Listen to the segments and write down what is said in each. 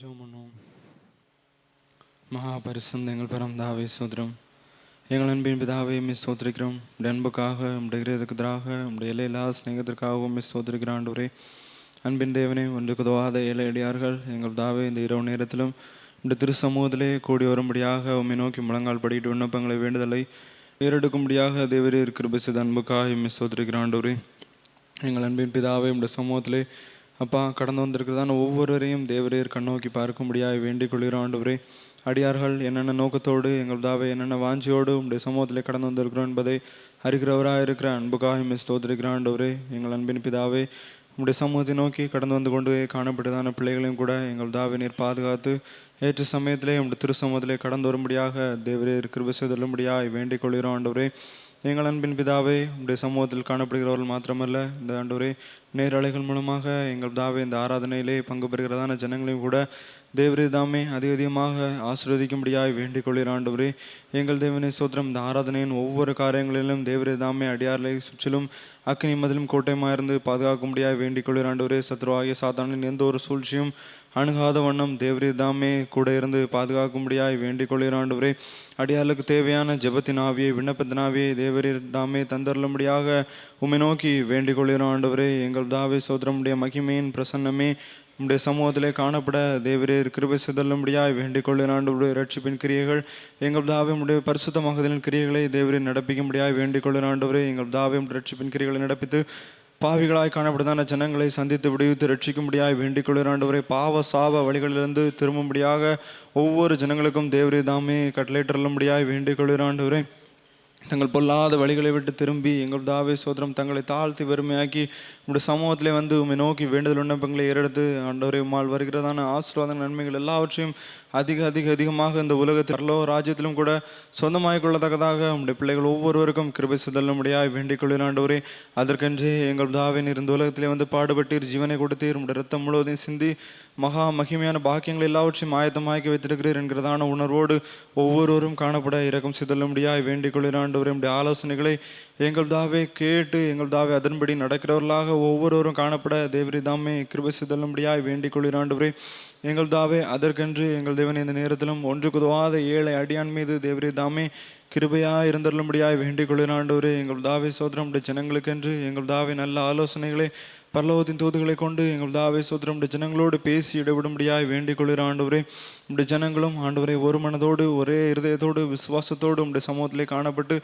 ஜெபம் பண்ணுவோம். மகா தாவே எங்கள் சோதரம் எங்கள் அன்பின் பிதாவை மிஸ் சோதரிக்கிறோம் உடைய அன்புக்காக உடைய இதற்கு எதிராக உடைய எல்லையில்லா ஸ்நேகத்திற்காகவும் மிஸ் சோதரிக்கிற ஆண்டவரே. அன்பின் தேவனே ஒன்றுக்கு உதவாத ஏழை அடியார்கள் எங்கள் தாவே இந்த இரவு நேரத்திலும் இந்த திரு சமூகத்திலே கூடி வரும்படியாக உம்மை நோக்கி முழங்கால் படிக்கிட்டு விண்ணப்பங்களை வேண்டுதலை ஏறெடுக்கும்படியாக தேவரே இருக்கிற செய்த அன்புக்காக மிஸ் சோதரிக்கிற எங்கள் அன்பின் பிதாவே உடைய சமூகத்திலே அப்பா கடந்து வந்திருக்கிறதான ஒவ்வொருவரையும் தேவரீர் கண்ணோக்கி பார்க்கும்படியாக வேண்டிக் கொள்கிறோம் ஆண்டவரே அடியார்கள் என்னென்ன நோக்கத்தோடு எங்கள் தாவை என்னென்ன வாஞ்சியோடு உடைய சமூகத்தில் கடந்து வந்திருக்கிறோம் என்பதை அறிகிறவராக இருக்கிற அன்புக்காக மிஸ் தோத்திருக்கிற ஆண்டவரே எங்கள் அன்பின் பிதாவே உங்களுடைய சமூகத்தை நோக்கி கடந்து வந்து கொண்டு காணப்பட்டதான பிள்ளைகளையும் கூட எங்கள் தாவை நீர் பாதுகாத்து ஏற்ற சமயத்திலே உங்களுடைய திருசமூகத்திலே கடந்து வரும்படியாக தேவரே கிருபை செய்தல்லும்படியாக வேண்டிக் கொள்கிறோம் ஆண்டவரே எங்கள் அன்பின் பிதாவே உடைய சமூகத்தில் காணப்படுகிறவர்கள் மாத்திரமல்ல இந்த ஆண்டவரே நேரலைகள் மூலமாக எங்கள் தாவே இந்த ஆராதனையிலே பங்கு பெறுகிறதான ஜனங்களையும் கூட தேவரே தாமே அதிக அதிகமாக ஆசீர்வதிக்கும்படியாய் வேண்டிக் கொள்கிற ஆண்டவரே எங்கள் தேவனை சோத்திரம் இந்த ஆராதனையின் ஒவ்வொரு காரியங்களிலும் தேவரே தாமே அடியார்களை சுற்றிலும் அக்னி மதிலும் கோட்டையமாக இருந்து பாதுகாக்கும்படியாய் வேண்டிக் கொள்கிற ஆண்டவரே சத்ருவாகிய சாத்தானின் எந்த ஒரு சூழ்ச்சியும் அணுகாத வண்ணம் தேவரே தாமே கூட இருந்து பாதுகாக்கும்படியாய் வேண்டிக் கொள்கிறாண்டவரே அடியாளுக்கு தேவையான ஜபத்தின் ஆவியை விண்ணப்பத்தின் ஆவியை தேவரீர் தாமே தந்தருளும்படியாக உமை நோக்கி வேண்டிக் கொள்கிறாண்டவரே ஆண்டவரே எங்கள் தாவே சோதரமுடைய மகிமையின் பிரசன்னமே உம்முடைய சமூகத்திலே காணப்பட தேவரீர் கிருபை சிதல்லும்படியாய் வேண்டிக் கொள்ளும் ரட்சிப்பின் கிரியைகள் எங்கள் தாவே உடைய பரிசுத்த மகதலின் கிரியைகளை தேவரீர் நடப்பிக்கும்படியாய் வேண்டிக் கொள்ளும் எங்கள் தாவே ரட்சிப்பின் கிரியைகளை நடப்பித்து பாவிகளாய் காணப்படுதான ஜனங்களை சந்தித்து விடுவித்து ரட்சிக்கும்படியாய் வேண்டிக் கொள்கிறாண்டவரை பாவ சாப வழிகளிலிருந்து திரும்பும்படியாக ஒவ்வொரு ஜனங்களுக்கும் தேவரே தாமே கட்டளையிட்டுள்ளும்படியாய் வேண்டிக் கொள்கிறாண்டவரை தங்கள் பொல்லாத வழிகளை விட்டு திரும்பி எங்கள் தாவே சோதரம் தங்களை தாழ்த்தி வெறுமையாக்கி உங்களுடைய சமூகத்திலே வந்து உண்மை நோக்கி வேண்டுதல் விண்ணப்பங்களை ஏறெடுத்து ஆண்டவரை உம்மால் வருகிறதான ஆசீர்வாத நன்மைகள் எல்லாவற்றையும் அதிக அதிக அதிகமாக இந்த உலகத்தில் பரலோ ராஜ்யத்திலும் கூட சொந்தமாகிக் கொள்ளத்தக்கதாக நம்முடைய பிள்ளைகள் ஒவ்வொருவருக்கும் கிருபை சிதல்லும்படியாய் வேண்டிக் கொள்ளினாண்டவரே அதற்கென்று எங்கள் தாவின் இருந்த உலகத்திலே வந்து பாடுபட்டீர் ஜீவனை கொடுத்தீர் நம்முடைய ரத்தம் முழுவதையும் சிந்தி மகா மகிமையான பாக்கியங்கள் எல்லாவற்றையும் ஆயத்தமாக்கி வைத்திருக்கிறீர் என்கிறதான உணர்வோடு ஒவ்வொருவரும் காணப்பட இறக்கம் சிதல்லும்படியாய் வேண்டிக் கொள்ளினாண்டவரே நம்முடைய ஆலோசனைகளை எங்கள்தாவே கேட்டு எங்கள்தாவே அதன்படி நடக்கிறவர்களாக ஒவ்வொருவரும் காணப்பட தேவரிதாமே கிருபை சிதல்லும்படியாய் வேண்டிக் கொள்கிறாண்டவரே எங்கள்தாவே அதற்கென்று எங்கள் தேவன் இந்த நேரத்திலும் ஒன்று குதவாத ஏழை அடியான் மீது தேவரிதாமே கிருபையாக கிருபையாய் இருந்தருளும்படியாய் வேண்டிக் கொள்கிறாண்டவரே ஆண்டவரே. எங்கள் தாவே சோதரம் ஜனங்களுக்கென்று எங்கள் தாவே நல்ல ஆலோசனைகளை பரலோகத்தின் தூதுகளை கொண்டு எங்கள் தாவே சோதரம் ஜனங்களோடு பேசி இடைவிடும்படியாய் வேண்டிக் கொள்கிற ஆண்டவரே. உடைய ஜனங்களும் ஆண்டவரை ஒரு மனதோடு ஒரே இருதயத்தோடு விசுவாசத்தோடு உடைய சமூகத்திலே காணப்பட்டு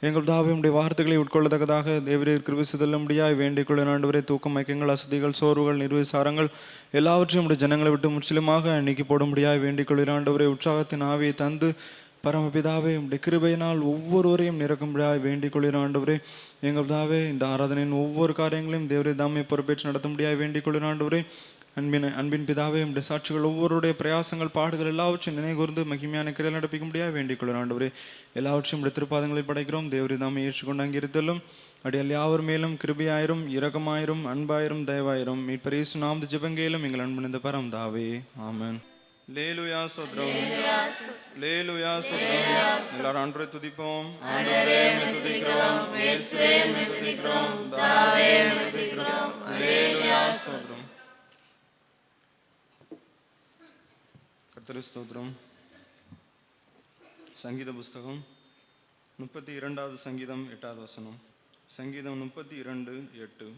எங்கள் தாவே உடைய வார்த்தைகளை உட்கொள்ளத்தக்கதாக தேவரீர் கிருபி சிதல்லும்படியாய் வேண்டிக் கொள்கிற ஆண்டவரே. தூக்கம் மயக்கங்கள் அசதிகள் சோர்வுகள் நிர்வசாரங்கள் எல்லாவற்றையும் உடைய ஜனங்களை விட்டு முற்றிலுமாக நீக்கி போடும்படியாய் வேண்டிக் கொள்கிற ஆண்டவரை. உற்சாகத்தின் ஆவியை தந்து பரமபிதாவே உடைய கிருபையினால் ஒவ்வொருவரையும் நிரக்கும்படியாய் வேண்டிக் கொள்கிற ஆண்டவரே எங்கள் பிதாவே இந்த ஆராதனையின் ஒவ்வொரு காரியங்களையும் தேவரை தாமே பொறுப்பேற்று நடத்தும்படியாய் வேண்டிக் கொள்கிற ஆண்டவரே அன்பின் அன்பின் பிதாவே உடைய சாட்சிகள் ஒவ்வொருடைய பிரயாசங்கள் பாடுகள் எல்லாவற்றையும் நினைகூர்ந்து மகிமையான கிரையில் முடியாது வேண்டிக் கொள்கிற ஆண்டவரே எல்லாவற்றையும் உடைய திருப்பாதங்களை படைக்கிறோம். தேவரை தாமே ஏற்றுக்கொண்டு அங்கிருத்தலும் அடியால் யாவர் மேலும் கிருபியாயிரும் இரக்கமாயிரும் அன்பாயிரும் தயவாயிரும் மீட்பரேசு நாம் ஜபங்கேலும் எங்கள் அன்பு இந்த பரம் தாவே ஆமன். லேலுயா ஸ்தோத்திரம். லேலுயா ஸ்தோத்திரம். எல்லாரும் ஆண்டவரை துதிப்போம். ஆண்டவரே உம்மை துதிக்கிறோம். இயேசுவே உம்மை துதிக்கிறோம். தாவே உம்மை துதிக்கிறோம். லேலுயா ஸ்தோத்திரம். கர்த்தர் ஸ்தோத்திரம். சங்கீத புஸ்தகம் முப்பத்தி இரண்டாவது சங்கீதம் எட்டாவது வசனம். சங்கீதம் முப்பத்தி இரண்டு எட்டு.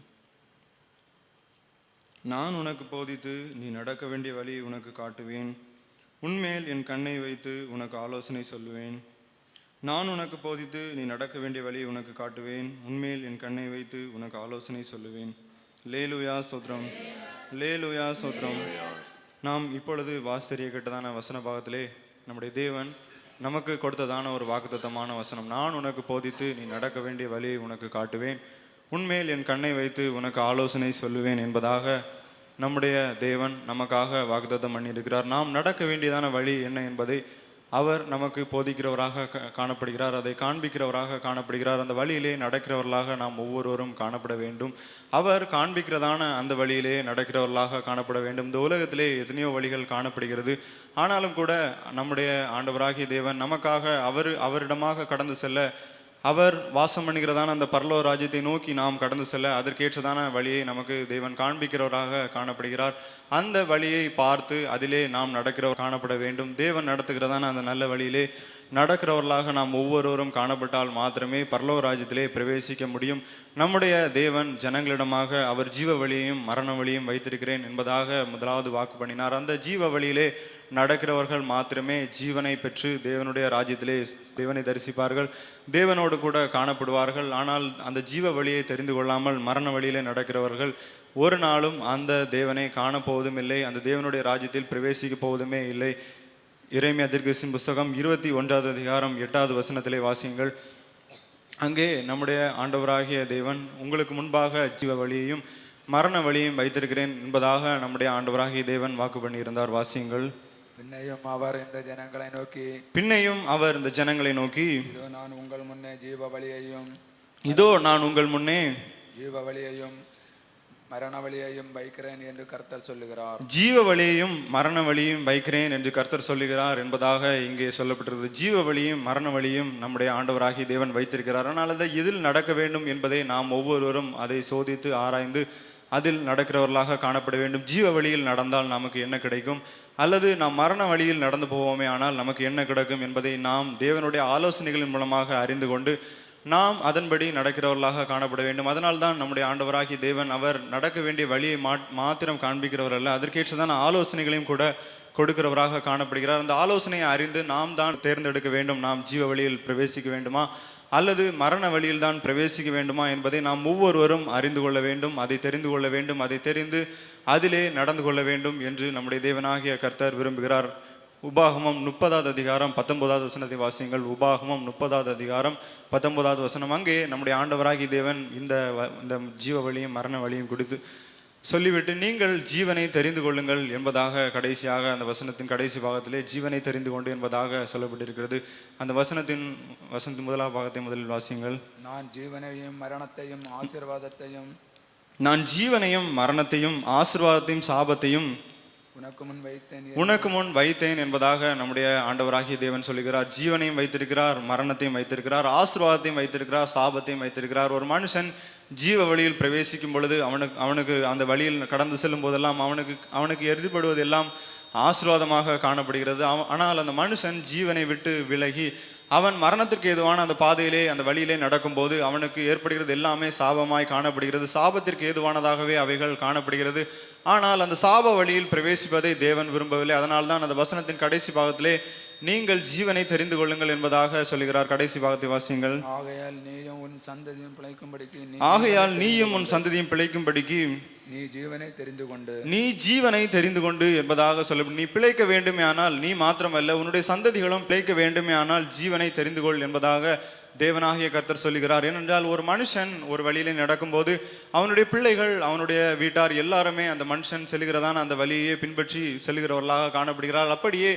நான் உனக்கு போதித்து நீ நடக்க வேண்டிய வழியை உனக்கு காட்டுவேன். உன்மேல் என் கண்ணை வைத்து உனக்கு ஆலோசனை சொல்லுவேன். நான் உனக்கு போதித்து நீ நடக்க வேண்டிய வழியை உனக்கு காட்டுவேன். உன்மேல் என் கண்ணை வைத்து உனக்கு ஆலோசனை சொல்லுவேன். லேலுயா சோத்ரம் லேலுயா சோத்ரம் நாம் இப்பொழுது வாஸ்தரிய கேட்டதான வசன பாகத்திலே நம்முடைய தேவன் நமக்கு கொடுத்ததான ஒரு வாக்குத்தத்தமான வசனம். நான் உனக்கு போதித்து நீ நடக்க வேண்டிய வழியை உனக்கு காட்டுவேன். உன்மேல் என் கண்ணை வைத்து உனக்கு ஆலோசனை சொல்லுவேன் என்பதாக நம்முடைய தேவன் நமக்காக வாக்குதத்தம் பண்ணியிருக்கிறார். நாம் நடக்க வேண்டியதான வழி என்ன என்பதை அவர் நமக்கு போதிக்கிறவராக காணப்படுகிறார். அதை காண்பிக்கிறவராக காணப்படுகிறார். அந்த வழியிலே நடக்கிறவர்களாக நாம் ஒவ்வொருவரும் காணப்பட வேண்டும். அவர் காண்பிக்கிறதான அந்த வழியிலே நடக்கிறவர்களாக காணப்பட வேண்டும். இந்த உலகத்திலே எத்தனையோ வழிகள் காணப்படுகிறது. ஆனாலும் கூட நம்முடைய ஆண்டவராகிய தேவன் நமக்காக அவர் அவரிடமாக கடந்து செல்ல அவர் வாசம் பண்ணுகிறதான அந்த பரலோ ராஜ்யத்தை நோக்கி நாம் கடந்து செல்ல அதற்கேற்றதான வழியை நமக்கு தேவன் காண்பிக்கிறவராக காணப்படுகிறார். அந்த வழியை பார்த்து அதிலே நாம் நடக்கிறவர் காணப்பட வேண்டும். தேவன் நடத்துகிறதான அந்த நல்ல வழியிலே நடக்கிறவர்களாக நாம் ஒவ்வொருவரும் காணப்பட்டால் மாத்திரமே பரலோ ராஜ்யத்திலே பிரவேசிக்க முடியும். நம்முடைய தேவன் ஜனங்களிடமாக அவர் ஜீவ வழியையும் மரண வழியும் வைத்திருக்கிறேன் என்பதாக முதலாவது வாக்கு பண்ணினார். அந்த ஜீவ வழியிலே நடக்கிறவர்கள் மாத்திரமே ஜீவனை பெற்று தேவனுடைய ராஜ்யத்திலே தேவனை தரிசிப்பார்கள். தேவனோடு கூட காணப்படுவார்கள். ஆனால் அந்த ஜீவ வழியை தெரிந்து கொள்ளாமல் மரண வழியிலே நடக்கிறவர்கள் ஒரு நாளும் அந்த தேவனை காணப்போவதும் இல்லை அந்த தேவனுடைய ராஜ்யத்தில் பிரவேசிக்க போவதுமே இல்லை. இறைமை அதிர்கசின் புஸ்தகம் இருபத்தி ஒன்றாவது அதிகாரம் எட்டாவது வசனத்திலே வாசியுங்கள். அங்கே நம்முடைய ஆண்டவராகிய தேவன் உங்களுக்கு முன்பாக ஜீவ வழியையும் மரண வழியையும் வைத்திருக்கிறேன் என்பதாக நம்முடைய ஆண்டவராகிய தேவன் வாக்கு பண்ணியிருந்தார். வாசியுங்கள். பின்னையும் அவர் இந்த ஜனங்களை நோக்கி பின்னையும் அவர் இந்த ஜனங்களை நோக்கி இதோ நான் உங்கள் முன்னே ஜீவ வழியையும் இதோ நான் உங்கள் முன்னே ஜீவ வழியையும் மரண வழியையும் வைக்கிறேன் என்று கர்த்தர் சொல்லுகிறார். ஜீவ வழியையும் மரண வழியும் வைக்கிறேன் என்று கர்த்தர் சொல்லுகிறார் என்பதாக இங்கே சொல்லப்பட்டிருக்கிறது. ஜீவ வழியும் மரண வழியும் நம்முடைய ஆண்டவராகிய தேவன் வைத்திருக்கிறார். ஆனால் அதை எதில் நடக்க வேண்டும் என்பதை நாம் ஒவ்வொருவரும் அதை சோதித்து ஆராய்ந்து அதில் நடக்கிறவர்களாக காணப்பட வேண்டும். ஜீவ வழியில் நடந்தால் நமக்கு என்ன கிடைக்கும்? அல்லது நாம் மரண வழியில் நடந்து போவோமே ஆனால் நமக்கு என்ன கிடக்கும் என்பதை நாம் தேவனுடைய ஆலோசனைகளின் மூலமாக அறிந்து கொண்டு நாம் அதன்படி நடக்கிறவர்களாக காணப்பட வேண்டும். அதனால்தான் நம்முடைய ஆண்டவராகிய தேவன் அவர் நடக்க வேண்டிய வழியை மாத்திரம் காண்பிக்கிறவர் அல்ல. அதற்கேற்றதான ஆலோசனைகளையும் கூட கொடுக்கிறவராக காணப்படுகிறார். அந்த ஆலோசனையை அறிந்து நாம் தான் தேர்ந்தெடுக்க வேண்டும். நாம் ஜீவ வழியில் பிரவேசிக்க வேண்டுமா? அல்லது மரண வழியில் தான் பிரவேசிக்க வேண்டுமா என்பதை நாம் ஒவ்வொருவரும் அறிந்து கொள்ள வேண்டும். அதை தெரிந்து கொள்ள வேண்டும். அதை தெரிந்து அதிலே நடந்து கொள்ள வேண்டும் என்று நம்முடைய தேவனாகிய கர்த்தர் விரும்புகிறார். உபாகமம் முப்பதாவது அதிகாரம் பத்தொன்பதாவது வசனத்தை வாசியுங்கள். உபாகமம் முப்பதாவது அதிகாரம் பத்தொன்பதாவது வசனம். அங்கே நம்முடைய ஆண்டவராகி தேவன் இந்த வ- இந்த ஜீவ வழியும் மரண வழியும் கொடுத்து சொல்லிவிட்டு நீங்கள் ஜீவனை தெரிந்து கொள்ளுங்கள் என்பதாக கடைசியாக அந்த வசனத்தின் கடைசி பாகத்திலே ஜீவனை தெரிந்து கொண்டு என்பதாக சொல்லப்பட்டிருக்கிறது. அந்த வசனத்தின் வசனத்தின் முதலாம் பாகத்தை முதலில் வாசியுங்கள். நான் ஜீவனையும் மரணத்தையும் ஆசீர்வாதத்தையும் நான் ஜீவனையும் மரணத்தையும் ஆசீர்வாதத்தையும் சாபத்தையும் உனக்கு முன் வைத்தேன் உனக்கு முன் வைத்தேன் என்பதாக நம்முடைய ஆண்டவராகிய தேவன் சொல்லுகிறார். ஜீவனையும் வைத்திருக்கிறார் மரணத்தையும் வைத்திருக்கிறார் ஆசீர்வாதத்தையும் வைத்திருக்கிறார் சாபத்தையும் வைத்திருக்கிறார். ஒரு மனுஷன் ஜீவ வழியில் பிரவேசிக்கும் பொழுது அவனுக்கு அவனுக்கு அந்த வழியில் கடந்து செல்லும் போதெல்லாம் அவனுக்கு அவனுக்கு எதிர்படுவது ஆசீர்வாதமாக காணப்படுகிறது. ஆனால் அந்த மனுஷன் ஜீவனை விட்டு விலகி அவன் மரணத்திற்கு ஏதுவான அந்த பாதையிலே அந்த வழியிலே நடக்கும்போது அவனுக்கு ஏற்படுகிறது எல்லாமே சாபமாய் காணப்படுகிறது. சாபத்திற்கு ஏதுவானதாகவே அவைகள் காணப்படுகிறது. ஆனால் அந்த சாப வழியில் பிரவேசிப்பதை தேவன் விரும்பவில்லை. அதனால்தான் அந்த வசனத்தின் கடைசி பாகத்திலே நீங்கள் ஜீவனை தெரிந்து கொள்ளுங்கள் என்பதாக சொல்லுகிறார் கடைசி பாகத்தை வாசியுங்கள். ஆகையால் நீயும் உன் சந்ததியும் பிழைக்கும்படிக்கு ஆகையால் நீயும் உன் சந்ததியும் பிழைக்கும்படிக்கு நீ ஜீவனை தெரிந்து கொண்டு நீ ஜீவனை தெரிந்து கொண்டு என்பதாக சொல்ல நீ பிழைக்க வேண்டுமே ஆனால் நீ மாத்திரமல்ல உன்னுடைய சந்ததிகளும் பிழைக்க வேண்டுமே ஆனால் ஜீவனை தெரிந்து கொள் என்பதாக தேவனாகிய கர்த்தர் சொல்லுகிறார். ஏனென்றால் ஒரு மனுஷன் ஒரு வழியிலே நடக்கும்போது அவனுடைய பிள்ளைகள் அவனுடைய வீட்டார் எல்லாருமே அந்த மனுஷன் செல்கிறதான அந்த வழியை பின்பற்றி செல்கிறவர்களாக காணப்படுகிறார். அப்படியே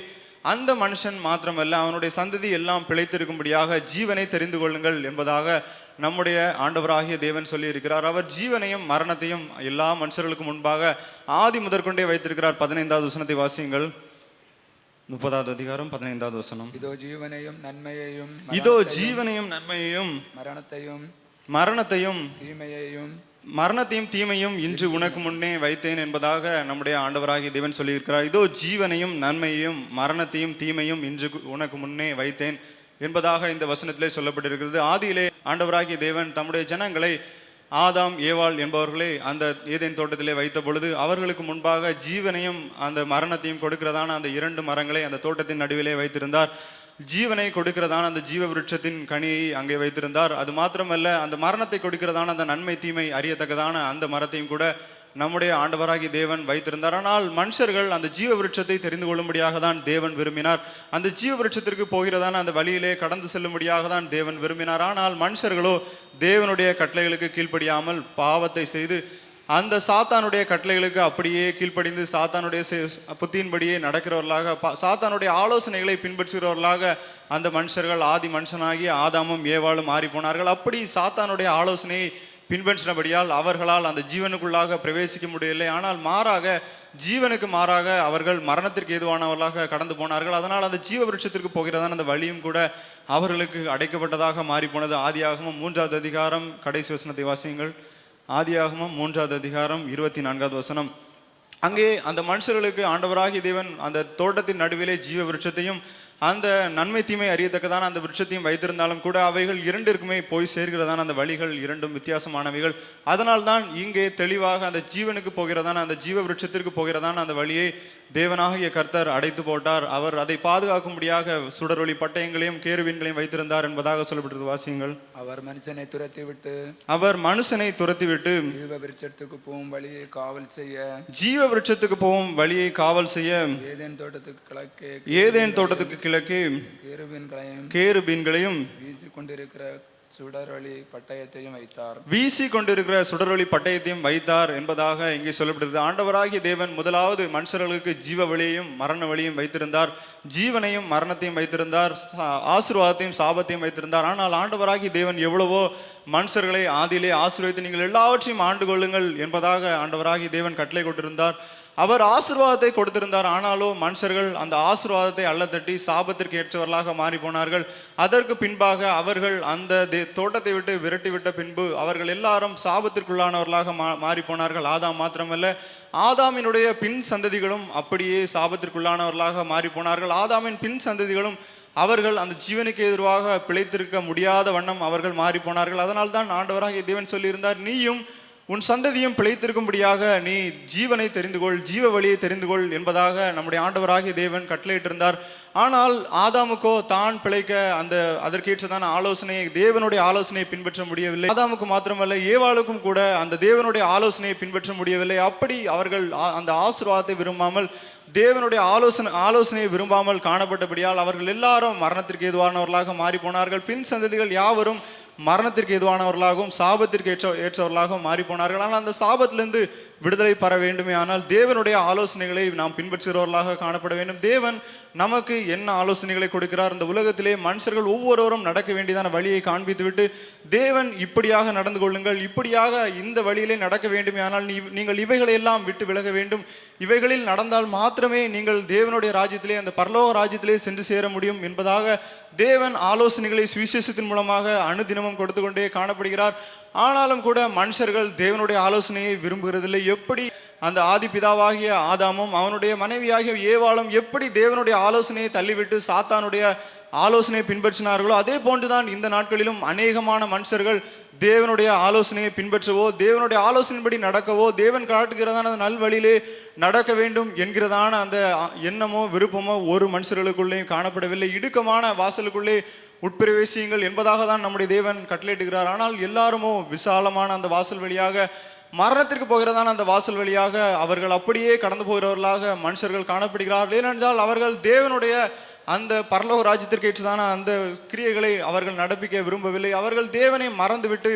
அந்த மனுஷன் மாத்திரமல்ல அவனுடைய சந்ததி எல்லாம் பிழைத்திருக்கும்படியாக ஜீவனை தெரிந்து கொள்ளுங்கள் என்பதாக நம்முடைய ஆண்டவராகிய தேவன் சொல்லி இருக்கிறார் அவர் ஜீவனையும் மரணத்தையும் எல்லா மனுஷர்களுக்கு முன்பாக ஆதி முதற்கொண்டே வைத்திருக்கிறார். பதினைந்தாவது வசனத்தை வாசியுங்கள். முப்பதாவது அதிகாரம் பதினைந்தாவது வசனம். இதோ ஜீவனையும் நன்மையையும் இதோ ஜீவனையும் நன்மையையும் மரணத்தையும் மரணத்தையும் தீமையையும் மரணத்தையும் தீமையும் இன்று உனக்கு முன்னே வைத்தேன் என்பதாக நம்முடைய ஆண்டவராகிய தேவன் சொல்லியிருக்கிறார். இதோ ஜீவனையும் நன்மையையும் மரணத்தையும் தீமையும் இன்று உனக்கு முன்னே வைத்தேன் என்பதாக இந்த வசனத்திலே சொல்லப்பட்டிருக்கிறது. ஆதியிலே ஆண்டவராகிய தேவன் தம்முடைய ஜனங்களை ஆதாம் ஏவாள் என்பவர்களை அந்த ஏதேன் தோட்டத்திலே வைத்த பொழுது அவர்களுக்கு முன்பாக ஜீவனையும் அந்த மரணத்தையும் கொடுக்கிறதான அந்த இரண்டு மரங்களை அந்த தோட்டத்தின் நடுவிலே வைத்திருந்தார். ஜீவனை கொடுக்கிறதான அந்த ஜீவ விருட்சத்தின் கனியை அங்கே வைத்திருந்தார். அது மாத்திரமல்ல அந்த மரணத்தை கொடுக்கிறதான அந்த நன்மை தீமை அறியத்தக்கதான அந்த மரத்தையும் கூட நம்முடைய ஆண்டவராகி தேவன் வைத்திருந்தார். ஆனால் மனுஷர்கள் அந்த ஜீவ விருட்சத்தை தெரிந்து கொள்ளும்படியாக தான் தேவன் விரும்பினார். அந்த ஜீவ விருட்சத்திற்கு போகிறதான அந்த வழியிலே கடந்து செல்லும்படியாக தான் தேவன் விரும்பினார். ஆனால் மனுஷர்களோ தேவனுடைய கட்டளைகளுக்கு கீழ்ப்படியாமல் பாவத்தை செய்து அந்த சாத்தானுடைய கட்டளைகளுக்கு அப்படியே கீழ்ப்படிந்து சாத்தானுடைய புத்தியின்படியே நடக்கிறவர்களாக பா- சாத்தானுடைய ஆலோசனைகளை பின்பற்றுகிறவர்களாக அந்த மனுஷர்கள் ஆதி மனுஷனாகி ஆதாமும் ஏவாளும் மாறி போனார்கள். அப்படி சாத்தானுடைய ஆலோசனையை பின்பற்றினபடியால் அவர்களால் அந்த ஜீவனுக்குள்ளாக பிரவேசிக்க முடியவில்லை. ஆனால் மாறாக ஜீவனுக்கு மாறாக அவர்கள் மரணத்திற்கு ஏதுவானவர்களாக கடந்து போனார்கள். அதனால் அந்த ஜீவ விருட்சத்திற்கு போகிறதான அந்த வழியும் கூட அவர்களுக்கு அடைக்கப்பட்டதாக மாறிப்போனது. ஆதியாகவும் மூன்றாவது அதிகாரம் கடைசி வசனத்தை வாசியுங்கள். ஆதியாகமும் மூன்றாவது அதிகாரம் இருபத்தி நான்காவது வசனம். அங்கே அந்த மனுஷர்களுக்கு ஆண்டவராகிய தேவன் அந்த தோட்டத்தின் நடுவிலே ஜீவ விருட்சத்தையும் அந்த நன்மை தீமை அறியத்தக்கதான அந்த விருட்சத்தையும் வைத்திருந்தாலும் கூட அவைகள் இரண்டிற்குமே போய் சேர்கிறதான அந்த வழிகள் இரண்டும் வித்தியாசமானவைகள். அதனால்தான் இங்கே தெளிவாக அந்த ஜீவனுக்கு போகிறதான அந்த ஜீவ விருட்சத்திற்கு போகிறதான அந்த வழியை தேவனாகிய கர்த்தர் அடைத்து போட்டார். அவர் அதை பாதுகாக்கும்படியாக சுடரொளி பட்டயங்களையும் கேருவீன்களையும் வைத்திருந்தார் என்பதாக சொல்லப்பட்டது வாசியுங்கள். அவர் மனுஷனை துரத்தி விட்டு அவர் மனுஷனை துரத்திவிட்டு ஜீவ விருட்சத்துக்கு போகும் வழியை காவல் செய்ய ஜீவ விருட்சத்துக்கு போகும் வழியை காவல் செய்ய ஏதேன் தோட்டத்துக்கு கிழக்கே ஏதேன் தோட்டத்துக்கு கிழக்கே கேருவின்களையும் கேருபீன்களையும் வீசி கொண்டிருக்கிற சுடரொளி பட்டயத்தையும் வைத்தார். வீசி கொண்டிருக்கிற சுடரொளி பட்டயத்தையும் வைத்தார் என்பதாக இங்கே சொல்லப்படுகிறது. ஆண்டவராகிய தேவன் முதலாவது மனுஷர்களுக்கு ஜீவ வழியையும் மரண வழியும் வைத்திருந்தார். ஜீவனையும் மரணத்தையும் வைத்திருந்தார். ஆசீர்வாதத்தையும் சாபத்தையும் வைத்திருந்தார். ஆனால் ஆண்டவராகிய தேவன் எவ்வளவோ மனுஷர்களை ஆதியிலே ஆசீர்வதித்து நீங்கள் எல்லாவற்றையும் ஆண்டு கொள்ளுங்கள் என்பதாக ஆண்டவராகிய தேவன் கட்டளை கொண்டிருந்தார் அவர் ஆசிர்வாதத்தை கொடுத்திருந்தார். ஆனாலும் மனுஷர்கள் அந்த ஆசீர்வாதத்தை அல்லத்தட்டி சாபத்திற்கு ஏற்றவர்களாக மாறி போனார்கள். அதற்கு பின்பாக அவர்கள் அந்த தே- தோட்டத்தை விட்டு விரட்டி விட்ட பின்பு அவர்கள் எல்லாரும் சாபத்திற்குள்ளானவர்களாக மா மாறி போனார்கள். ஆதாம் மாத்திரமல்ல ஆதாமினுடைய பின் சந்ததிகளும் அப்படியே சாபத்திற்குள்ளானவர்களாக மாறி போனார்கள். ஆதாமின் பின் சந்ததிகளும் அவர்கள் அந்த ஜீவனுக்கு எதிராக பிழைத்திருக்க முடியாத வண்ணம் அவர்கள் மாறி போனார்கள். அதனால்தான் ஆண்டவராகிய தேவன் சொல்லியிருந்தார் நீயும் உன் சந்ததியும் பிழைத்திருக்கும்படியாக நீ ஜீவனை தெரிந்து கொள் ஜீவ வழியை தெரிந்து கொள் என்பதாக நம்முடைய ஆண்டவராகிய தேவன் கட்டளையிட்டிருந்தார். ஆனால் ஆதாமுக்கோ தான் பிழைக்க அந்த அதற்கேற்றதான ஆலோசனையை தேவனுடைய ஆலோசனையை பின்பற்ற முடியவில்லை. ஆதாமுக்கு மாத்திரமல்ல ஏவாளுக்கும் கூட அந்த தேவனுடைய ஆலோசனையை பின்பற்ற முடியவில்லை. அப்படி அவர்கள் ஆ- அந்த ஆசீர்வாதத்தை விரும்பாமல் தேவனுடைய ஆலோசனை ஆலோசனையை விரும்பாமல் காணப்பட்டபடியால் அவர்கள் எல்லாரும் மரணத்திற்கு ஏதுவானவர்களாக மாறி போனார்கள் பின் சந்ததிகள் யாவரும் மரணத்திற்கு எதுவானவர்களாகவும் சாபத்திற்கு ஏற்ற ஏற்றவர்களாகவும் மாறி போனார்கள் ஆனால் அந்த சாபத்திலிருந்து விடுதலை பெற வேண்டுமே ஆனால் தேவனுடைய ஆலோசனைகளை நாம் பின்பற்றுகிறவர்களாக காணப்பட வேண்டும். தேவன் நமக்கு என்ன ஆலோசனைகளை கொடுக்கிறார்? இந்த உலகத்திலே மனுஷர்கள் ஒவ்வொருவரும் நடக்க வேண்டியதான வழியை காண்பித்துவிட்டு தேவன் இப்படியாக நடந்து கொள்ளுங்கள் இப்படியாக இந்த வழியிலே நடக்க வேண்டுமே ஆனால் நீ நீங்கள் இவைகளை எல்லாம் விட்டு விலக வேண்டும். இவைகளில் நடந்தால் மாத்திரமே நீங்கள் தேவனுடைய ராஜ்யத்திலே அந்த பரலோக ராஜ்யத்திலே சென்று சேர முடியும் என்பதாக தேவன் ஆலோசனைகளை சுவிசேஷத்தின் மூலமாக அனுதினமும் கொடுத்து கொண்டே காணப்படுகிறார். ஆனாலும் கூட மனுஷர்கள் தேவனுடைய ஆலோசனையை விரும்புகிறதில்லை. எப்படி அந்த ஆதி பிதாவாகிய ஆதாமும் அவனுடைய மனைவியாகிய ஏவாளும் எப்படி தேவனுடைய ஆலோசனையை தள்ளிவிட்டு சாத்தானுடைய ஆலோசனையை பின்பற்றினார்களோ அதே போன்றுதான் இந்த நாட்களிலும் அநேகமான மனுஷர்கள் தேவனுடைய ஆலோசனையை பின்பற்றவோ தேவனுடைய ஆலோசனைப்படி நடக்கவோ தேவன் காட்டுகிறதான அந்த நல்வழியிலே நடக்க வேண்டும் என்கிறதான அந்த எண்ணமோ விருப்பமோ ஒரு மனுஷர்களுக்குள்ளேயும் காணப்படவில்லை. இடுக்கமான வாசலுக்குள்ளே உட்பிரவேசியுங்கள் என்பதாக தான் நம்முடைய தேவன் கட்டளையிடுகிறார். ஆனால் எல்லாருமோ விசாலமான அந்த வாசல் வழியாக மரணத்திற்கு போகிறதான அந்த வாசல் வழியாக அவர்கள் அப்படியே கடந்து போகிறவர்களாக மனுஷர்கள் காணப்படுகிறார்கள். ஏனென்றால் அவர்கள் தேவனுடைய அந்த பரலோக ராஜ்யத்திற்கு ஏற்றுதான அந்த கிரியைகளை அவர்கள் நடப்பிக்க விரும்பவில்லை. அவர்கள் தேவனை மறந்துவிட்டு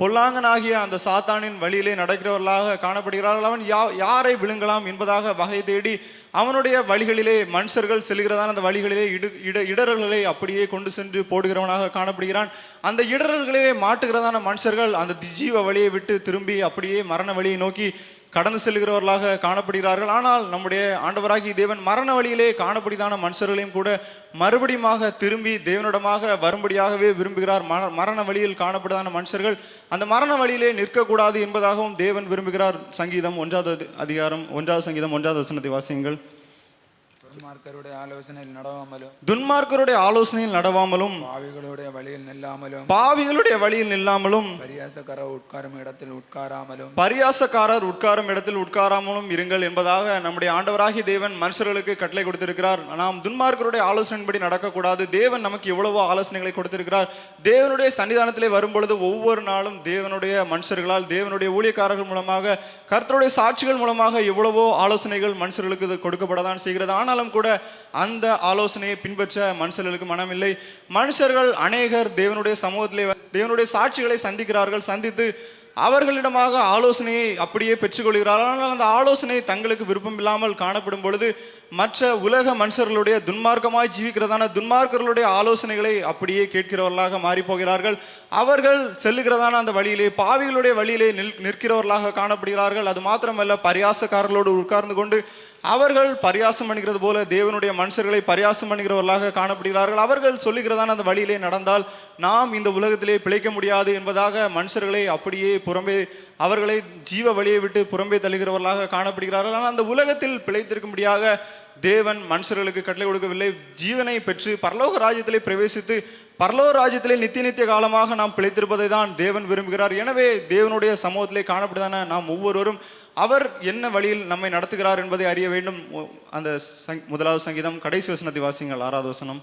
பொல்லாங்கனாகிய அந்த சாத்தானின் வழியிலே நடக்கிறவர்களாக காணப்படுகிறார்கள். அவன் யா யாரை விழுங்கலாம் என்பதாக வகை தேடி அவனுடைய வழிகளிலே மனுஷர்கள் செல்கிறதான அந்த வழிகளிலே இடு இட இடர்களை அப்படியே கொண்டு சென்று போடுகிறவனாக காணப்படுகிறான். அந்த இடர்களிலே மாட்டுகிறதான மனுஷர்கள் அந்த ஜீவ வழியை விட்டு திரும்பி அப்படியே மரண வழியை நோக்கி கடந்து செல்கிறவர்களாக காணப்படுகிறார்கள். ஆனால் நம்முடைய ஆண்டவராகி தேவன் மரண வழியிலே காணப்படுதான மனுஷர்களையும் கூட மறுபடியுமாக திரும்பி தேவனிடமாக வரும்படியாகவே விரும்புகிறார். மர- மரண வழியில் காணப்படுதான மனுஷர்கள் அந்த மரண வழியிலே நிற்கக்கூடாது என்பதாகவும் தேவன் விரும்புகிறார். சங்கீதம் ஒன்றாவது அதிகாரம் ஒன்றாவது சங்கீதம் ஒன்றாவது வசனத்தை வாசியுங்கள். துன்மார்க்கருடைய ஆலோசனையில் நடவாமலும் துன்மார்க்கருடைய ஆலோசனையில் நடவாமலும் பாவிகளுடைய வழியில் நில்லாமலும் பாவிகளுடைய வழியில் நில்லாமலும் பரியாசக்கர உட்காரும் இடத்தில் உட்காராமலும் பரியாசக்காரர் உட்காரும் இடத்தில் உட்காராமலும் இருங்கள் என்பதாக நம்முடைய ஆண்டவராகிய தேவன் மனுஷர்களுக்கு கட்டளை கொடுத்திருக்கிறார் நாம் துன்மார்க்கருடைய ஆலோசனைப்படி நடக்கக்கூடாது தேவன் நமக்கு எவ்வளவோ ஆலோசனைகளை கொடுத்திருக்கிறார் தேவனுடைய சன்னிதானத்திலே வரும்பொழுது ஒவ்வொரு நாளும் தேவனுடைய மனுஷர்களால் தேவனுடைய ஊழியக்காரர்கள் மூலமாக கர்த்தருடைய சாட்சிகள் மூலமாக எவ்வளவோ ஆலோசனைகள் மனுஷர்களுக்கு கொடுக்கப்படதான் செய்கிறது ஆனாலும் கூட அந்த ஆலோசனையை பின்பற்ற மனுஷர்களுக்கு மனமில்லை. மனுஷர்கள் அநேகர் தேவனுடைய சமூகத்திலே தேவனுடைய சாட்சிகளை சந்திக்கிறார்கள் சந்தித்து அவர்களிடமாக ஆலோசனையை அப்படியே பெற்றுக்கொள்கிறார்கள். ஆனால் அந்த ஆலோசனை தங்களுக்கு விருப்பம் இல்லாமல் காணப்படும் பொழுது மற்ற உலக மனுஷர்களுடைய துன்மார்க்கமாய் ஜீவிக்கிறதான துன்மார்க்கர்களுடைய ஆலோசனைகளை அப்படியே கேட்கிறவர்களாக மாறி போகிறார்கள் அவர்கள் செல்லுகிறதான அந்த வழியிலே பாவிகளுடைய வழியிலே நில் நிற்கிறவர்களாக காணப்படுகிறார்கள். அது மாத்திரமல்ல பரியாசக்காரர்களோடு உட்கார்ந்து கொண்டு அவர்கள் பரியாசம் பண்ணுகிறது போல தேவனுடைய மனுஷர்களை பரியாசம் பண்ணுகிறவர்களாக காணப்படுகிறார்கள். அவர்கள் சொல்லுகிறதான அந்த வழியிலே நடந்தால் நாம் இந்த உலகத்திலே பிழைக்க முடியாது என்பதாக மனுஷர்களை அப்படியே புறம்பே அவர்களை ஜீவ வழியை விட்டு புறம்பே தள்ளுகிறவர்களாக காணப்படுகிறார்கள். ஆனால் அந்த உலகத்தில் பிழைத்திருக்கும்படியாக தேவன் மனுஷர்களுக்கு கட்டளை கொடுக்கவில்லை. ஜீவனை பெற்று பரலோக ராஜ்யத்திலே பிரவேசித்து பரலோக ராஜ்யத்திலே நித்திய நித்திய காலமாக நாம் பிழைத்திருப்பதை தான் தேவன் விரும்புகிறார். எனவே தேவனுடைய சமூகத்திலே காணப்படுதான நாம் ஒவ்வொருவரும் அவர் என்ன வழியில் நம்மை நடத்துகிறார் என்பதை அறிய வேண்டும். அந்த முதலாவது சங்கீதம் கடைசி வசனத்தை வாசிங்கள் ஆறாவது வசனம்.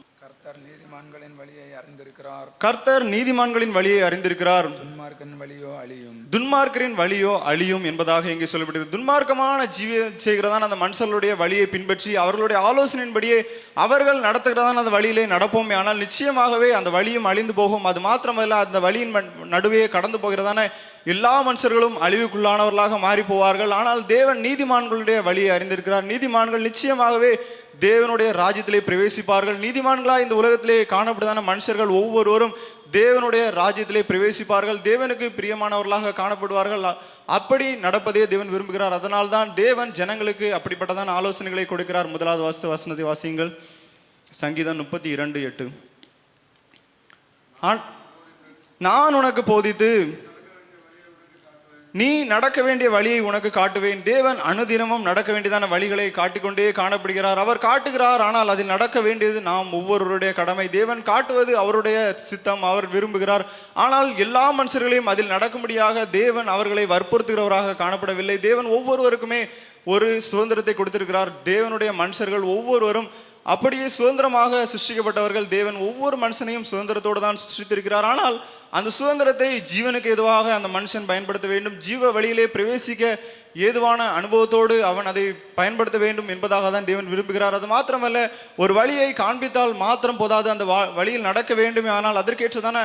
அறிந்திருக்கிறார் கர்த்தர் நீதிமான்களின் வழியை அறிந்திருக்கிறார். துன்மார்க்கன் வழியோ அழியும். துன்மார்க்கரின் வழியோ அழியும் என்பதாக இங்கே சொல்லப்படுகிறது துன்மார்க்கமான ஜீவ செய்கிறதான அந்த மனுஷர்களுடைய வழியை பின்பற்றி அவர்களுடைய ஆலோசனையின்படியே அவர்கள் நடத்துகிறதான அந்த வழியிலே நடப்போமே. ஆனால் நிச்சயமாகவே அந்த வழியும் அழிந்து போகும். அது மாத்திரமல்ல அந்த வழியின் நடுவே கடந்து போகிறதான எல்லா மனுஷர்களும் அழிவுக்குள்ளானவர்களாக மாறி போவார்கள் ஆனால் தேவன் நீதிமான்களுடைய வழியை அறிந்திருக்கிறார். நீதிமான்கள் நிச்சயமாகவே தேவனுடைய ராஜ்யத்திலே பிரவேசிப்பார்கள். நீதிமான்களா இந்த உலகத்திலே காணப்படுதான மனுஷர்கள் ஒவ்வொருவரும் தேவனுடைய ராஜ்யத்திலே பிரவேசிப்பார்கள். தேவனுக்கு பிரியமானவர்களாக காணப்படுவார்கள். அப்படி நடப்பதே தேவன் விரும்புகிறார். அதனால் தான் தேவன் ஜனங்களுக்கு அப்படிப்பட்டதான ஆலோசனைகளை கொடுக்கிறார். முதலாவது வாஸ்து வசனத்தை வாசியுங்கள். சங்கீதம் முப்பத்தி இரண்டு எட்டு. நான் உனக்கு போதித்து நீ நடக்க வேண்டிய வழியை உனக்கு காட்டுவேன். தேவன் அனுதினமும் நடக்க வேண்டியதான வழிகளை காட்டிக்கொண்டே காணப்படுகிறார். அவர் காட்டுகிறார் ஆனால் அதில் நடக்க வேண்டியது நாம் ஒவ்வொருவருடைய கடமை. தேவன் காட்டுவது அவருடைய சித்தம் அவர் விரும்புகிறார். ஆனால் எல்லா மனுஷர்களையும் அதில் நடக்கும்படியாக தேவன் அவர்களை வற்புறுத்துகிறவராக காணப்படவில்லை. தேவன் ஒவ்வொருவருக்குமே ஒரு சுதந்திரத்தை கொடுத்திருக்கிறார். தேவனுடைய மனுஷர்கள் ஒவ்வொருவரும் அப்படியே சுதந்திரமாக சிருஷ்டிக்கப்பட்டவர்கள் தேவன் ஒவ்வொரு மனுஷனையும் சுதந்திரத்தோடு தான் சிருஷ்டித்திருக்கிறார். ஆனால் அந்த சுதந்திரத்தை ஜீவனுக்கு எதுவாக அந்த மனுஷன் பயன்படுத்த வேண்டும்? ஜீவ வழியிலே பிரவேசிக்க ஏதுவான அனுபவத்தோடு அவன் அதை பயன்படுத்த வேண்டும் என்பதாக தான் தேவன் விரும்புகிறார். அது மாத்திரமல்ல ஒரு வழியை காண்பித்தால் மாத்திரம் போதாது. அந்த வழியில் நடக்க வேண்டுமே ஆனால் அதற்கேற்றதான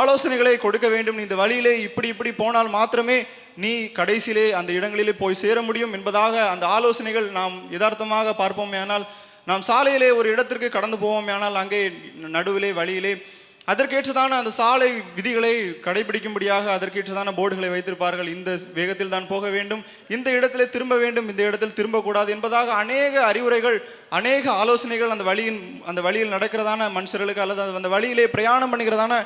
ஆலோசனைகளை கொடுக்க வேண்டும். நீ இந்த வழியிலே இப்படி இப்படி போனால் மாத்திரமே நீ கடைசியிலே அந்த இடங்களிலே போய் சேர முடியும் என்பதாக அந்த ஆலோசனைகள் நாம் யதார்த்தமாக பார்ப்போமே. ஆனால் நாம் சாலையிலே ஒரு இடத்திற்கு கடந்து போவோம். ஆனால் அங்கே நடுவிலே வழியிலே அதற்கேற்றதான அந்த சாலை விதிகளை கடைபிடிக்கும்படியாக அதற்கேற்றதான போர்டுகளை வைத்திருப்பார்கள். இந்த வேகத்தில் தான் போக வேண்டும். இந்த இடத்திலே திரும்ப வேண்டும். இந்த இடத்தில் திரும்பக்கூடாது என்பதாக அநேக அறிவுரைகள் அநேக ஆலோசனைகள் அந்த வழியின் அந்த வழியில் நடக்கிறதான மனுஷர்களுக்கு அல்லது அந்த வழியிலே பிரயாணம் பண்ணுகிறதான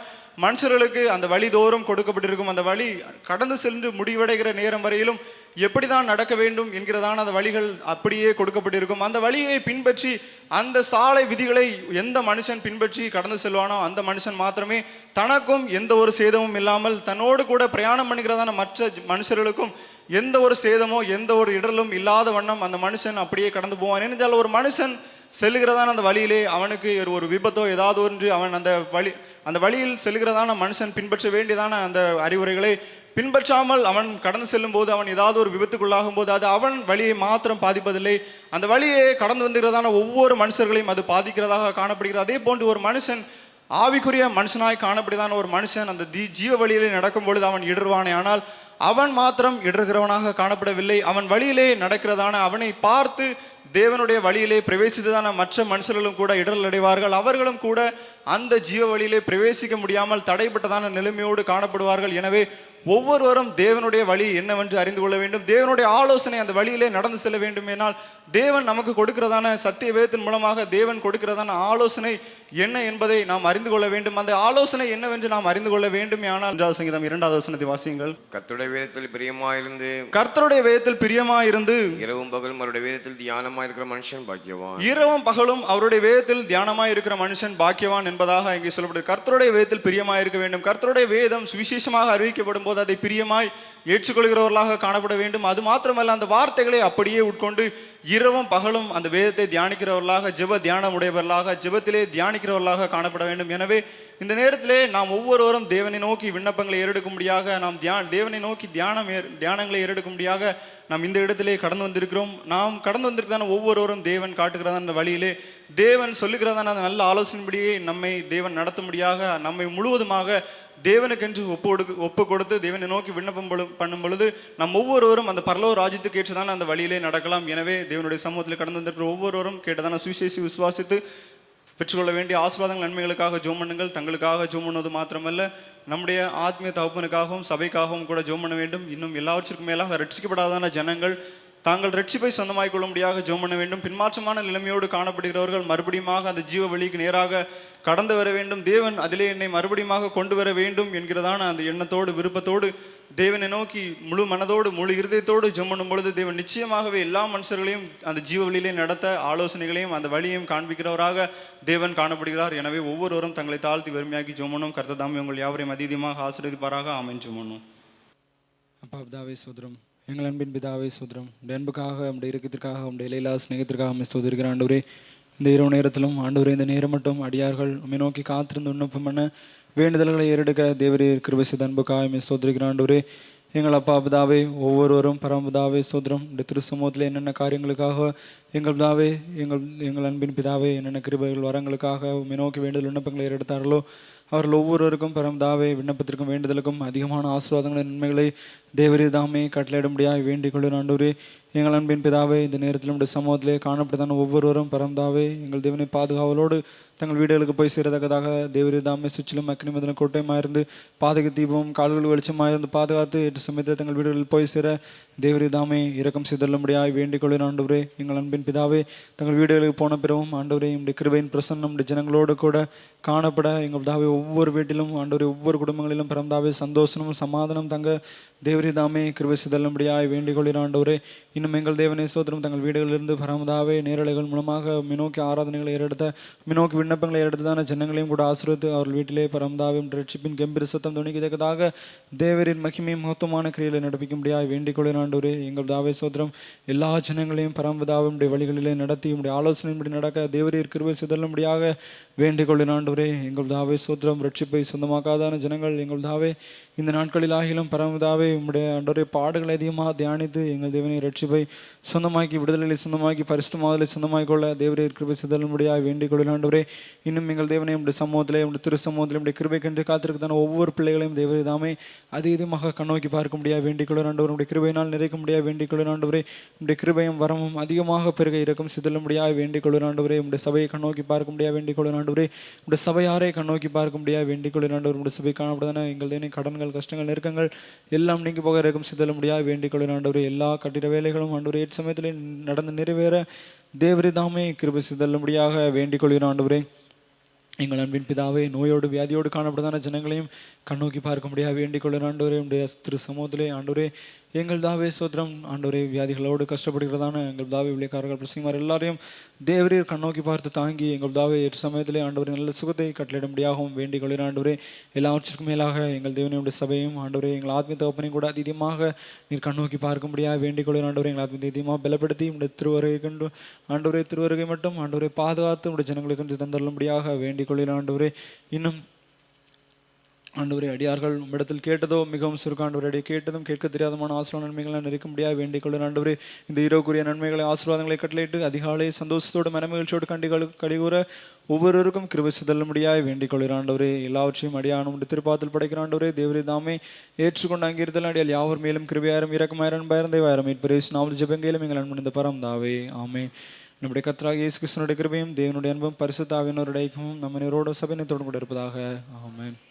மனுஷர்களுக்கு அந்த வழி தோறும் கொடுக்கப்பட்டிருக்கும். அந்த வழி கடந்து சென்று முடிவடைகிற நேரம் வரையிலும் எப்படி தான் நடக்க வேண்டும் என்கிறதான அந்த வழிகள் அப்படியே கொடுக்கப்பட்டிருக்கும். அந்த வழியை பின்பற்றி அந்த சாலை விதிகளை எந்த மனுஷன் பின்பற்றி கடந்து செல்வானோ அந்த மனுஷன் மாத்திரமே தனக்கும் எந்த ஒரு சேதமும் இல்லாமல் தன்னோடு கூட பிரயாணம் பண்ணுகிறதான மற்ற மனுஷர்களுக்கும் எந்த ஒரு சேதமோ எந்த ஒரு இடலும் இல்லாத வண்ணம் அந்த மனுஷன் அப்படியே கடந்து போவான். ஏனென்றால் ஒரு மனுஷன் செல்லுகிறதான அந்த வழியிலே அவனுக்கு ஒரு- ஒரு விபத்தோ ஏதாவது ஒன்று அவன் அந்த வழி அந்த வழியில் செல்லுகிறதான மனுஷன் பின்பற்ற வேண்டியதான அந்த அறிவுரைகளை பின்பற்றாமல் அவன் கடந்து செல்லும் போது அவன் ஏதாவது ஒரு விபத்துக்குள்ளாகும் போது அது அவன் வழியை மாத்திரம் பாதிப்பதில்லை. அந்த வழியை கடந்து வந்துகிறதான ஒவ்வொரு மனுஷர்களையும் அது பாதிக்கிறதாக காணப்படுகிறது. அதே போன்று ஒரு மனுஷன் ஆவிக்குரிய மனுஷனாய் காணப்படுதான ஒரு மனுஷன் அந்த தி ஜீவ வழியிலே நடக்கும் பொழுது அவன் இடர்வானே. ஆனால் அவன் மாத்திரம் இடர்கிறவனாக காணப்படவில்லை. அவன் வழியிலே நடக்கிறதான அவனை பார்த்து தேவனுடைய வழியிலே பிரவேசித்ததான மற்ற மனுஷர்களும் கூட இடரல் அடைவார்கள். அவர்களும் கூட அந்த ஜீவ வழியிலே பிரவேசிக்க முடியாமல் தடைப்பட்டதான நிலைமையோடு காணப்படுவார்கள். எனவே ஒவ்வொருவரும் தேவனுடைய வழி என்னவென்று அறிந்து கொள்ள வேண்டும். தேவனுடைய ஆலோசனை அந்த வழியிலே நடந்து செல்ல வேண்டும் வேண்டுமேனால் தேவன் நமக்கு கொடுக்கிறதான சத்திய வேதத்தின் மூலமாக தேவன் கொடுக்கிறதான ஆலோசனை என்ன என்பதை நாம் அறிந்து கொள்ள வேண்டும். அந்த ஆலோசனை என்னவென்று நாம் அறிந்து கொள்ள வேண்டுமே. ஆனால் சங்கீதம் இரண்டாவது வசனத்தை வாசியுங்கள். கர்த்தருடைய வேதத்தில் பிரியமாயிருந்து கர்த்தருடைய வேதத்தில் பிரியமாயிருந்து இரவும் பகலும் அவருடைய வேதத்தில் தியானமாயிருக்கிற மனுஷன் பாக்கியவான். இரவும் பகலும் அவருடைய வேதத்தில் தியானமாய் இருக்கிற மனுஷன் பாக்கியவான் என்பதாக இங்கே சொல்லப்படுது. கர்த்தருடைய வேதத்தில் பிரியமாய் இருக்க வேண்டும். கர்த்தருடைய வேதம் சுவிசேஷமாக அறிவிக்கப்படும் போது அதை பிரியமாய் ஏற்றுக்கொள்கிறவர்களாக காணப்பட வேண்டும். அது மாத்திரமல்ல அந்த வார்த்தைகளை அப்படியே உட்கொண்டு இரவும் பகலும் அந்த வேதத்தை தியானிக்கிறவர்களாக ஜெப தியானம் உடையவர்களாக ஜெபத்திலே தியானிக்கிறவர்களாக காணப்பட வேண்டும். எனவே இந்த நேரத்திலே நாம் ஒவ்வொருவரும் தேவனை நோக்கி விண்ணப்பங்களை ஏறெடுக்கும்படியாக நாம் தியா தேவனை நோக்கி தியானம் ஏற்- தியானங்களை ஏறெடுக்கும்படியாக நாம் இந்த இடத்திலே கடந்து வந்திருக்கிறோம். நாம் கடந்து வந்திருக்கிறதான ஒவ்வொருவரும் தேவன் காட்டுகிறதான அந்த வழியிலே தேவன் சொல்லுகிறதான அந்த நல்ல ஆலோசனைப்படியே நம்மை தேவன் நடத்தும்படியாக நம்மை முழுவதுமாக தேவனுக்கென்று ஒப்பு கொடுக்க ஒப்பு கொடுத்து தேவனை நோக்கி விண்ணப்பம் பொழு- பண்ணும் பொழுது நம் ஒவ்வொருவரும் அந்த பரலோ ராஜ்யத்துக்கு ஏற்றதான அந்த வழியிலே நடக்கலாம். எனவே தேவனுடைய சமூகத்தில் கடந்து வந்திருக்கிற ஒவ்வொருவரும் கேட்டதான சுவிசேஷி விசுவாசித்து பெற்றுக்கொள்ள வேண்டிய ஆசீர்வாதங்கள் நன்மைகளுக்காக ஜோம் பண்ணுங்கள். தங்களுக்காக ஜோம் பண்ணுவது மாத்திரமல்ல நம்முடைய ஆத்மீய தகப்பனுக்காகவும் சபைக்காகவும் கூட ஜோம் பண்ண வேண்டும். இன்னும் எல்லாவற்றிற்கும் மேலாக ரட்சிக்கப்படாதான ஜனங்கள் தாங்கள் ரட்சிப்பை சொந்தமாய் கொள்ளும்படியாக ஜோம் பண்ண வேண்டும். பின்மாற்றமான நிலைமையோடு காணப்படுகிறவர்கள் மறுபடியுமாக அந்த ஜீவ வழிக்கு நேராக கடந்து வர வேண்டும். தேவன் அதிலே என்னை மறுபடியுமாக கொண்டு வர வேண்டும் என்கிறதான அந்த எண்ணத்தோடு விருப்பத்தோடு தேவனை நோக்கி முழு மனதோடு முழு இருதயத்தோடு ஜெபம் பண்ணும் பொழுது தேவன் நிச்சயமாகவே எல்லா மனுஷர்களையும் அந்த ஜீவ வழியிலே நடத்த ஆலோசனைகளையும் அந்த வழியையும் காண்பிக்கிறவராக தேவன் காணப்படுகிறார். எனவே ஒவ்வொருவரும் தங்களை தாழ்த்தி வறுமையாக்கி ஜெபனும் கர்த்ததாமே உங்கள் யாவரையும் அதீதமாக ஆசிரியப்பாராக ஆமென். ஜெபனும் அப்பா சோதரம். எங்கள் அன்பின் பிதாவை சுதரம். உடைய அன்புக்காக உடைய இறக்கத்திற்காக உடைய இலையிலா ஸ்நேகத்திற்காக உண்மை சுதிருக்கிற ஆண்டவரே இந்த இரவு நேரத்திலும் ஆண்டவரே இந்த நேரம் மட்டும் அடியார்கள் உண்மை நோக்கி காத்திருந்து விண்ணப்பம் பண்ண வேண்டுதல்களை ஏறெடுக்க தேவரே கிருபை செய்த அன்புக்காக உண்மை சோதரிக்கிற ஆண்டவரே எங்கள் அப்பா பிதாவே ஒவ்வொருவரும் பரமபிதாவே சோதரம். இந்த திரு சமூகத்தில் என்னென்ன காரியங்களுக்காக எங்கள் பிதாவே எங்கள் எங்கள் அன்பின் பிதாவே என்னென்ன கிருபைகள் வரங்களுக்காக உண்மை நோக்கி வேண்டுதல் விண்ணப்பங்களை ஏறெடுத்தார்களோ அவர்கள் ஒவ்வொருவருக்கும் பரமதாவே விண்ணப்பத்திற்கும் வேண்டுதலுக்கும் அதிகமான ஆசீர்வாதங்களின் நன்மைகளை தேவரே தாமே கட்டளையிடும்படியாக வேண்டிக் கொள்ளும் ஆண்டவரே. எங்கள் அன்பின் பிதாவே இந்த நேரத்தில் நம்முடைய சமூகத்திலே காணப்படுதான ஒவ்வொருவரும் பரமதாவே எங்கள் தேவனை பாதுகாவலோடு தங்கள் வீடுகளுக்கு போய் சேரத்தக்கதாக தேவரே தாமே சுற்றிலும் அக்னி மதன கோட்டையமாக இருந்து பாதக தீபம் கால்கள் வெளிச்சமாக இருந்து பாதுகாத்து எட்டு சமயத்தில் தங்கள் வீடுகளில் போய் சேர தேவரே தாமே இரக்கம் செய்தல்லும்படியாக வேண்டிக் கொள்ளும் ஆண்டவரே. எங்கள் அன்பின் பிதாவே தங்கள் வீடுகளுக்கு போன பிறவும் ஆண்டவரே நம்முடைய கிருபையின் பிரசன்னம் நம்முடைய ஜனங்களோடு கூட காணப்பட எங்கள் தாவே ஒவ்வொரு வீட்டிலும் ஆண்டவரே ஒவ்வொரு குடும்பங்களிலும் பிறந்தாவே சந்தோஷமும் சமாதானம் தங்க தேவரிதாமே தாமே கிருபை வேண்டிக் கொள்கிற ஆண்டவரே. இன்னும் எங்கள் தேவனே சோதரம் தங்கள் வீடுகளிலிருந்து பரமதாவே நேரலைகள் மூலமாக மினோக்கி ஆராதனைகளை ஏறெடுத்த மினோக்கி விண்ணப்பங்களை ஏறெடுத்ததான ஜனங்களையும் கூட ஆசிரியத்து அவர்கள் வீட்டிலே பரமதாவும் ரட்சிப்பின் கம்பீர சத்தம் துணிக்கத்தக்கதாக தேவரின் மகிமை மகத்துவமான கிரியில நடப்பிக்கும்படியாக வேண்டிக் கொள்கிற ஆண்டவரே. எங்கள் தாவே சோதரம் எல்லா ஜனங்களையும் பரமதாவும் வழிகளிலே நடத்தி உடைய ஆலோசனையின்படி நடக்க தேவரீர் கிருபை செய்தல்லும்படியாக வேண்டிக் ஆண்டு ஆண்டவரே எங்கள் தாவே சோதரம் ரட்சிப்பை சொந்தமாக்காதான ஜனங்கள் எங்கள் தாவே இந்த நாட்களில் ஆகிலும் பரமதாவே உம்முடைய ஆண்டவரே பாடுகளை அதிகமாக தியானித்து எங்கள் தேவனை ரட்சிப்பை சொந்தமாக்கி விடுதலை சொந்தமாக்கி பரிசுத்தமாதலை சொந்தமாக்கி கொள்ள தேவரே கிருபை சிதழும்படியாக வேண்டிக் கொள்ள ஆண்டவரே. இன்னும் எங்கள் தேவனை உடைய சமூகத்திலே உடைய திரு சமூகத்திலே உடைய கிருபை கண்டு காத்திருக்கதான ஒவ்வொரு பிள்ளைகளையும் தேவரே தாமே அதிகமாக கண்ணோக்கி பார்க்க முடியாது வேண்டிக் கொள்ள ஆண்டவர் உடைய கிருபையினால் நிறைக்க முடியாது வேண்டிக் கொள்ள ஆண்டவரே. உடைய கிருபையும் வரமும் அதிகமாக பெருக இருக்கும் இறக்கும் சிதழும்படியாக வேண்டிக் கொள்ள ஆண்டவரே. உடைய சபையை கண்ணோக்கி பார்க்க முடியாது வேண்டிக் கொள்ள ஆண்டவரே. உடைய சபையாரை கண்ணோக்கி பார்க்க முடியாது வேண்டிக் கொள்ள ஆண்டவர் உடைய சபை காணப்படுதான எங்கள் தினம் கடன்கள் கஷ்டங்கள் நெருக்கங்கள் எல்லாம் நீங்கி போக இருக்கும் சிதல முடியாது வேண்டிக் எல்லா கட்டிட வேலைகளும் ஆண்டவரே ஏற்ற சமயத்தில் நடந்து நிறைவேற. தேவரிதாமே கிருபை சிதல்லும்படியாக வேண்டிக் கொள்கிறோம் ஆண்டவரே எங்கள் அன்பின் பிதாவே நோயோடு வியாதியோடு காணப்படுதான ஜனங்களையும் கண்ணோக்கி பார்க்க முடியாது வேண்டிக் கொள்ள உடைய திரு சமூகத்திலே ஆண்டவரே எங்கள் தாவே சோத்திரம் ஆண்டவரே வியாதிகளோடு கஷ்டப்படுகிறதான எங்கள் தாவே விளைக்காரர்கள் பிரசிமார் எல்லாரையும் தேவரீர் கண்ணோக்கி பார்த்து தாங்கி எங்கள் தாவே எட்டு சமயத்திலே ஆண்டவரே நல்ல சுகத்தை கட்டளிடும்படியாகவும் வேண்டிக் கொள்கிற ஆண்டவரே எல்லாவற்றிற்கும் மேலாக எங்கள் தேவனுடைய சபையும் ஆண்டவரே எங்கள் ஆத்மீய தகப்பனையும் கூட அதிகமாக நீர் கண்ணோக்கி பார்க்கும்படியாக வேண்டிக் கொள்கிற ஆண்டவரே எங்கள் ஆத்மீய அதிகமாக பலப்படுத்தி உடைய திருவருகை கண்டு ஆண்டவரே திருவருகை மட்டும் ஆண்டவரை பாதுகாத்து உடைய ஜனங்களுக்கு தந்தருளும்படியாக வேண்டிக் கொள்கிற ஆண்டவரே இன்னும் ஆண்டவரே அடியார்கள் உம்மிடத்தில் கேட்டதோ மிகவும் சுருக்காண்டவரே கேட்டதும் கேட்க தெரியாதமான ஆசிரியர் நன்மைகளை நிறைக்க முடியாது வேண்டிக் கொள்ள ஆண்டவரே. இந்த இரவுக்குரிய நன்மைகளை ஆசீர்வாதங்களை கட்டளையிட்டு அதிகாலை சந்தோஷத்தோடு மனமகிழ்ச்சியோடு கண்டிகள் கழிவுற ஒவ்வொருவருக்கும் கிருபை சிதல்ல முடியாது வேண்டிக் கொள்கிறாண்டவரே எல்லாவற்றையும் அடியானும் திருப்பாத்தில் படைக்கிறாண்டவரே தேவரே தாமே ஏற்றுக்கொண்டு அங்கிருத்தல் அடியால் யாவர் மேலும் கிருபையாயிரம் இறக்கமாயிரம் பயர்ந்த வாயிரம் மீட்பரேஸ் நாவல் ஜபங்கையிலும் எங்கள் அன்பு இந்த பரம் தாவே. ஆமே நம்முடைய கத்ராக இயேசு கிருஷ்ணனுடைய கிருபையும் தேவனுடைய அன்பும் பரிசு ஐக்கியமும் நம்ம நேரோட சபையினை தொடர்பு இருப்பதாக. ஆமென்.